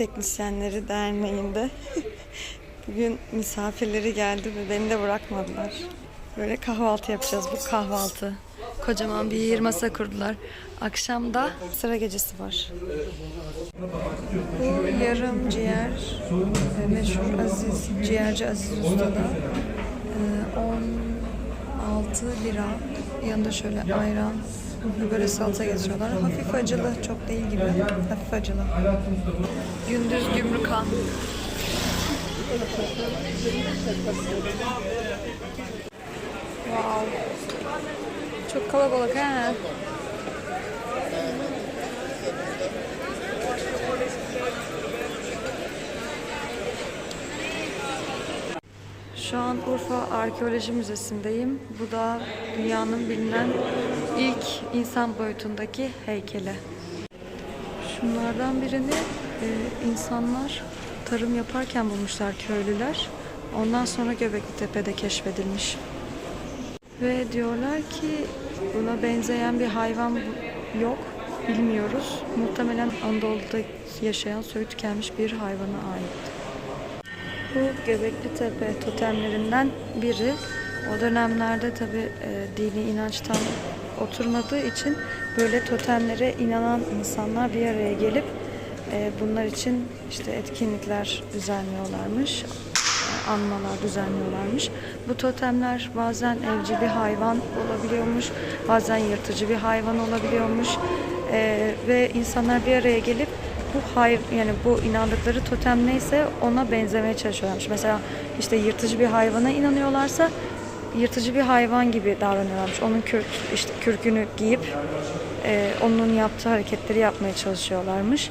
Teknisyenleri Derneği'nde bugün misafirleri geldi ve beni de bırakmadılar. Böyle kahvaltı yapacağız. Bu kahvaltı. Kocaman bir masa kurdular. Akşamda sıra gecesi var. Bu yarım ciğer e, meşhur Aziz, ciğerci Aziz Usta'da e, 16 lira. Yanında şöyle ayran, böyle salata getiriyorlar. Hafif acılı, çok değil gibi. Hafif acılı. Gündüz Gümrükhan. Wow. Çok kalabalık ha. Şu an Urfa Arkeoloji Müzesi'ndeyim. Bu da dünyanın bilinen ilk insan boyutundaki heykeli. Şunlardan birini e, insanlar tarım yaparken bulmuşlar köylüler. Ondan sonra Göbekli Tepe'de keşfedilmiş. Ve diyorlar ki buna benzeyen bir hayvan yok. Bilmiyoruz. Muhtemelen Anadolu'da yaşayan soyu tükenmiş bir hayvana ait. Bu Göbekli Tepe totemlerinden biri. O dönemlerde tabi dini inançtan oturmadığı için böyle totemlere inanan insanlar bir araya gelip e, bunlar için işte etkinlikler düzenliyorlarmış, e, anmalar düzenliyorlarmış. Bu totemler bazen evcil bir hayvan olabiliyormuş, bazen yırtıcı bir hayvan olabiliyormuş E, ve insanlar bir araya gelip bu hay yani bu inandıkları totem neyse ona benzemeye çalışıyorlarmış. Mesela işte yırtıcı bir hayvana inanıyorlarsa yırtıcı bir hayvan gibi davranıyorlarmış. Onun kürk işte kürkünü giyip e, onun yaptığı hareketleri yapmaya çalışıyorlarmış.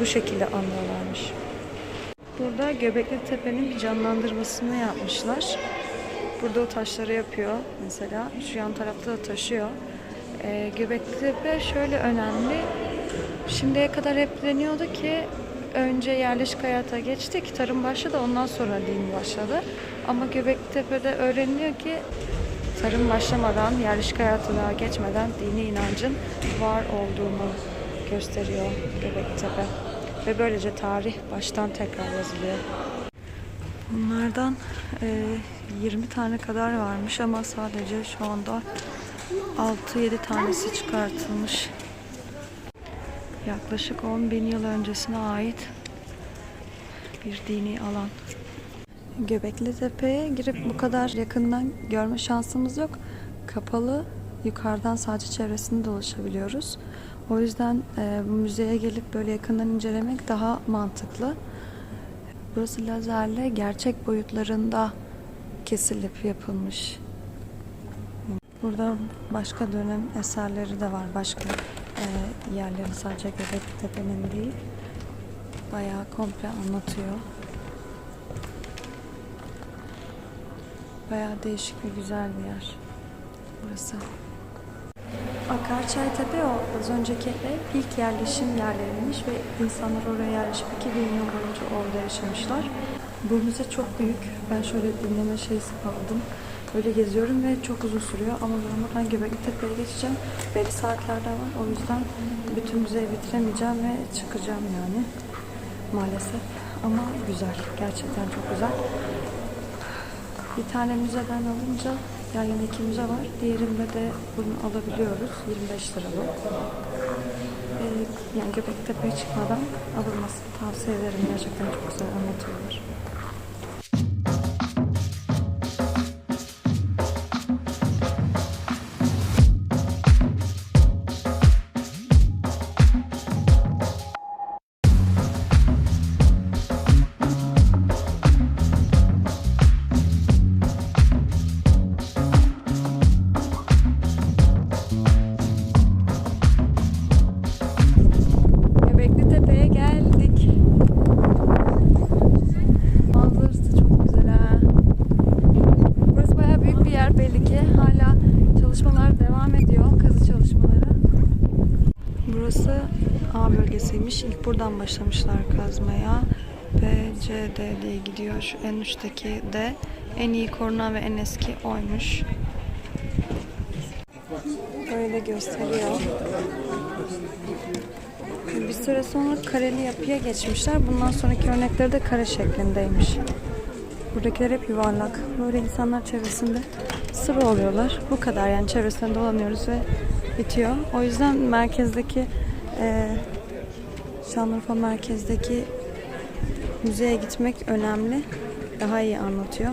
Bu şekilde anlıyorlarmış. Burada Göbekli Tepe'nin bir canlandırmasını yapmışlar. Burada o taşları yapıyor mesela. Şu yan tarafta da taşıyor. Ee, Göbekli Tepe şöyle önemli. Şimdiye kadar hep deniyordu ki önce yerleşik hayata geçtik, tarım başladı, ondan sonra din başladı. Ama Göbekli Tepe'de öğreniliyor ki tarım başlamadan, yerleşik hayata daha geçmeden dini inancın var olduğunu gösteriyor Göbekli Tepe. Ve böylece tarih baştan tekrar yazılıyor. Bunlardan e, 20 tane kadar varmış ama sadece şu anda 6-7 tanesi çıkartılmış. Yaklaşık 10 bin yıl öncesine ait bir dini alan. Göbekli Tepe'ye girip bu kadar yakından görme şansımız yok. Kapalı, yukarıdan sadece çevresini dolaşabiliyoruz. O yüzden e, bu müzeye gelip böyle yakından incelemek daha mantıklı. Burası lazerle gerçek boyutlarında kesilip yapılmış. Burada başka dönem eserleri de var. Başka e, yerleri sadece Göbekli Tepe'nin değil. Bayağı komple anlatıyor. Bayağı değişik ve güzel bir yer. Burası. Akarçay Tepe o az önceki ev ilk yerleşim yerleriymiş ve insanlar oraya yerleşip 2000 yıl boyunca orada yaşamışlar. Bu müze çok büyük. Ben şöyle dinleme şeysi aldım. Böyle geziyorum ve çok uzun sürüyor ama ben buradan Göbekli Tepe'ye geçeceğim. Belli saatlerde var. O yüzden bütün müzeyi bitiremeyeceğim ve çıkacağım yani. Maalesef. Ama güzel. Gerçekten çok güzel. Bir tane müzeden alınca yan yana müze var. Diğerinde de bunu alabiliyoruz. 25 lira bu. Ee, yani Göbekli Tepe'ye çıkmadan alınmasını tavsiye ederim. Gerçekten çok güzel anlatıyorlar. Bölgesiymiş. İlk buradan başlamışlar kazmaya. B, C, D diye gidiyor. Şu en üstteki D. En iyi korunan ve en eski oymuş. Böyle gösteriyor. Bir süre sonra kareli yapıya geçmişler. Bundan sonraki örnekleri de kare şeklindeymiş. Buradakiler hep yuvarlak. Böyle insanlar çevresinde sıra oluyorlar. Bu kadar yani çevresinde dolanıyoruz ve bitiyor. O yüzden merkezdeki e, Şanlıurfa merkezdeki müzeye gitmek önemli. Daha iyi anlatıyor.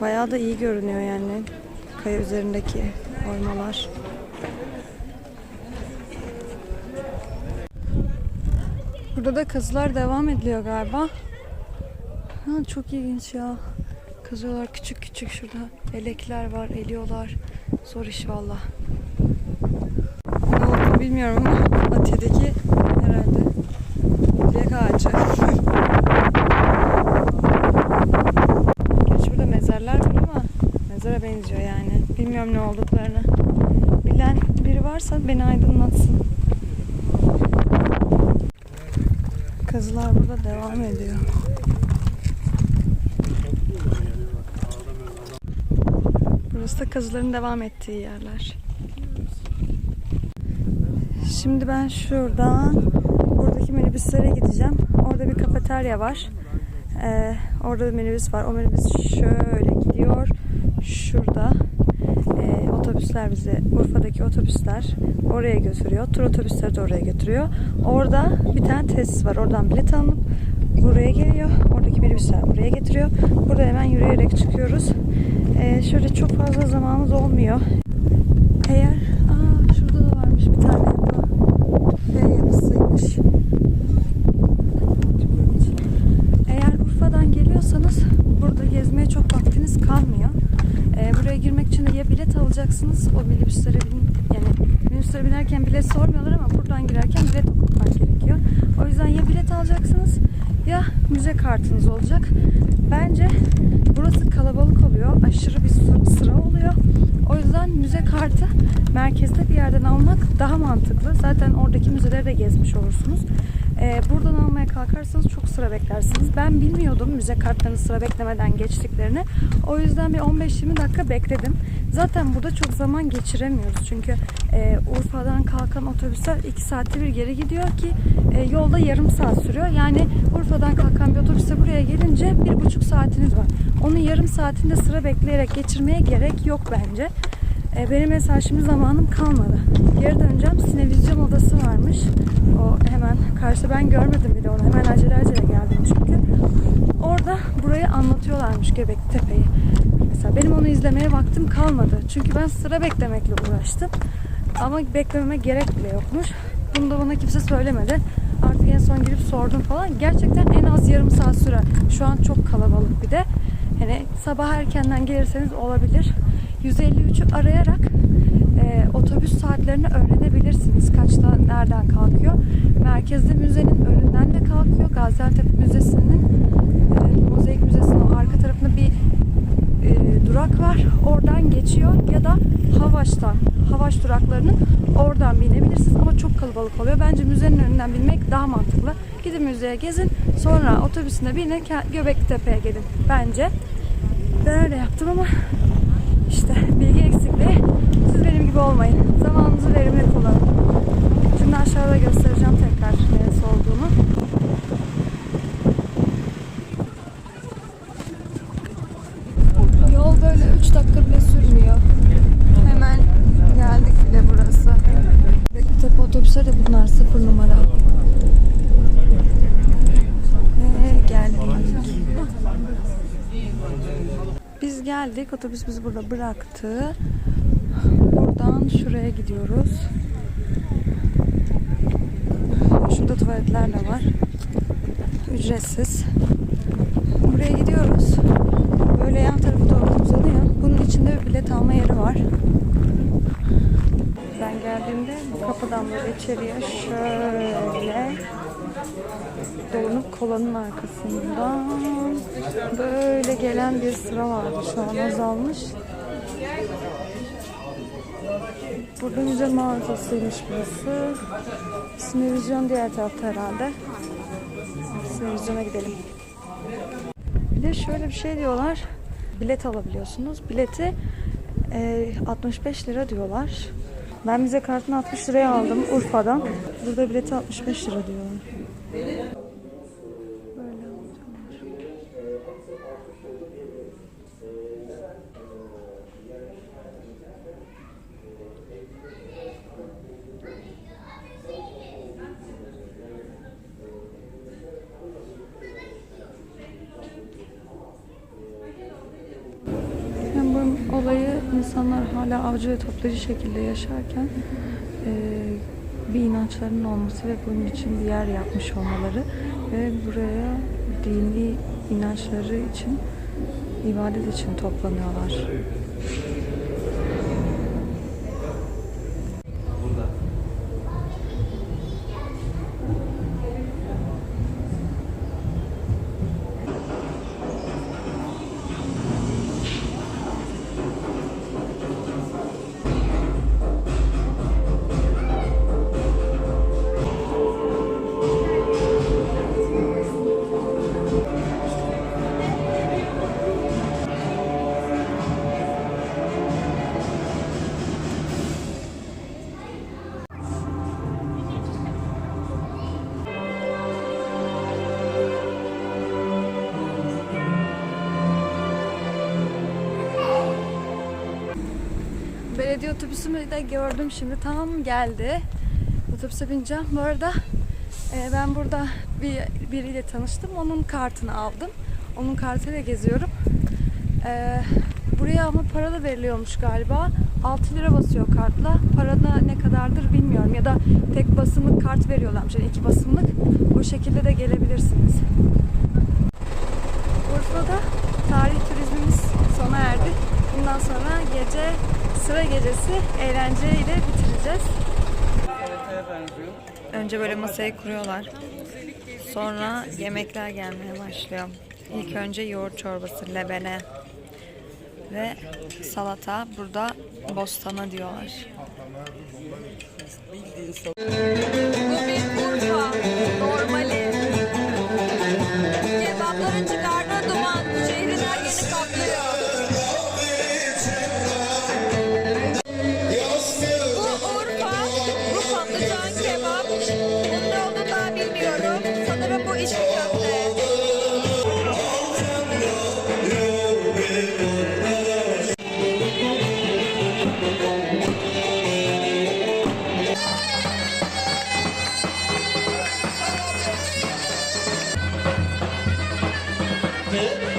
Bayağı da iyi görünüyor yani kaya üzerindeki oymalar. Burada da kazılar devam ediliyor galiba. Ha, çok ilginç ya. Kazıyorlar küçük küçük şurada. Elekler var, eliyorlar. Zor iş valla. Ne olduğunu bilmiyorum ama Atiye'deki herhalde dilek ağacı. Gerçi burada mezarlar var ama mezara benziyor yani. Bilmiyorum ne olduklarını. Bilen biri varsa beni aydınlatsın. Kazılar burada devam ediyor. Burası da kazıların devam ettiği yerler. Şimdi ben şuradan minibüslere gideceğim. Orada bir kafeterya var. Ee, orada bir minibüs var. O minibüs şöyle gidiyor. Şurada ee, otobüsler bizi, Urfa'daki otobüsler oraya götürüyor. Tur otobüsleri de oraya götürüyor. Orada bir tane tesis var. Oradan bilet alınıp buraya geliyor. Oradaki minibüsler buraya getiriyor. Burada hemen yürüyerek çıkıyoruz. Ee, şöyle çok fazla zamanımız olmuyor. Eğer aa şurada da varmış bir tane yapı. V yapısıymış. Eğer Urfa'dan geliyorsanız burada gezmeye çok vaktiniz kalmıyor. Ee, buraya ya bilet alacaksınız o minibüslere bin, yani minibüslere binerken bilet sormuyorlar ama buradan girerken bilet okutmak gerekiyor. O yüzden ya bilet alacaksınız ya müze kartınız olacak. Bence burası kalabalık oluyor. Aşırı bir sı- sıra oluyor. O yüzden müze kartı merkezde bir yerden almak daha mantıklı. Zaten oradaki müzeleri de gezmiş olursunuz. Ee, buradan almaya kalkarsanız çok sıra beklersiniz. Ben bilmiyordum müze kartlarını sıra beklemeden geçtiklerini. O yüzden bir 15-20 dakika bekledim. Zaten burada çok zaman geçiremiyoruz. Çünkü e, Urfa'dan kalkan otobüsler 2 saatte bir geri gidiyor ki e, yolda yarım saat sürüyor. Yani Urfa'dan kalkan bir otobüse buraya gelince bir buçuk saatiniz var. Onun yarım saatinde sıra bekleyerek geçirmeye gerek yok bence. E, benim mesela şimdi zamanım kalmadı. Geri döneceğim. Sinevizyon odası varmış. O hemen karşıda ben görmedim bile onu. Hemen acele acele geldim çünkü. Orada burayı anlatıyorlarmış Göbektepe'yi. Mesela benim onu izlemeye vaktim kalmadı. Çünkü ben sıra beklemekle uğraştım. Ama beklememe gerek bile yokmuş. Bunu da bana kimse söylemedi. Artık en son girip sordum falan. Gerçekten en az yarım saat sürer. Şu an çok kalabalık bir de. Hani sabah erkenden gelirseniz olabilir. 153'ü arayarak e, otobüs saatlerini öğrenebilirsiniz. Kaçta nereden kalkıyor. Merkezde müzenin önünden de kalkıyor. Gaziantep Müzesi'nin e, Mozaik Müzesi'nin arka tarafında bir e, durak var. Oradan geçiyor ya da Havaş'tan, Havaş duraklarının oradan binebilirsiniz ama çok kalabalık oluyor. Bence müzenin önünden binmek daha mantıklı. Gidin müzeye gezin, sonra otobüsüne binin, Ke- Göbektepe'ye gelin bence. Ben öyle yaptım ama işte bilgi eksikliği. Siz benim gibi olmayın. Zamanınızı verimli kullanın. Şimdi aşağıda göstereceğim tekrar neresi olduğunu. Yol böyle 3 dakika bile sürmüyor. Hemen geldik bile burası. Tepe otobüsleri de bunlar sıfır numara. Ve geldik. Biz geldik. Otobüs bizi burada bıraktı. Buradan şuraya gidiyoruz. Şurada tuvaletler de var. Ücretsiz. Buraya gidiyoruz. Böyle yan tarafı doğru uzanıyor. Bunun içinde bir bilet alma yeri var. Ben geldiğimde bu kapıdan böyle içeriye şöyle dolanıp kolanın arkasından böyle gelen bir sıra vardı. Şu an azalmış. Burada müze mağazasıymış burası. Sinevizyon diğer tarafta herhalde. Sinevizyona gidelim. Bir de şöyle bir şey diyorlar. Bilet alabiliyorsunuz. Bileti e, 65 lira diyorlar. Ben bize kartını 60 liraya aldım Urfa'dan. Burada bileti 65 lira diyorlar. Böyle alacağım. Yani bu olayı insanlar hala avcı ve toplayıcı şekilde yaşarken eee, bir inançlarının olması ve bunun için bir yer yapmış olmaları ve buraya dini inançları için ibadet için toplanıyorlar. Otobüsümü de gördüm şimdi. Tam geldi. Otobüse bineceğim. Bu arada e, ben burada bir biriyle tanıştım. Onun kartını aldım. Onun kartıyla geziyorum. E, buraya ama para da veriliyormuş galiba. 6 lira basıyor kartla. Para da ne kadardır bilmiyorum. Ya da tek basımlık kart veriyorlarmış. Yani iki basımlık. O şekilde de gelebilirsiniz. Sıra gecesi eğlenceyle bitireceğiz. Önce böyle masayı kuruyorlar. Sonra yemekler gelmeye başlıyor. İlk önce yoğurt çorbası, lebene ve salata. Burada bostana diyorlar. Bu bir Urfa Okay.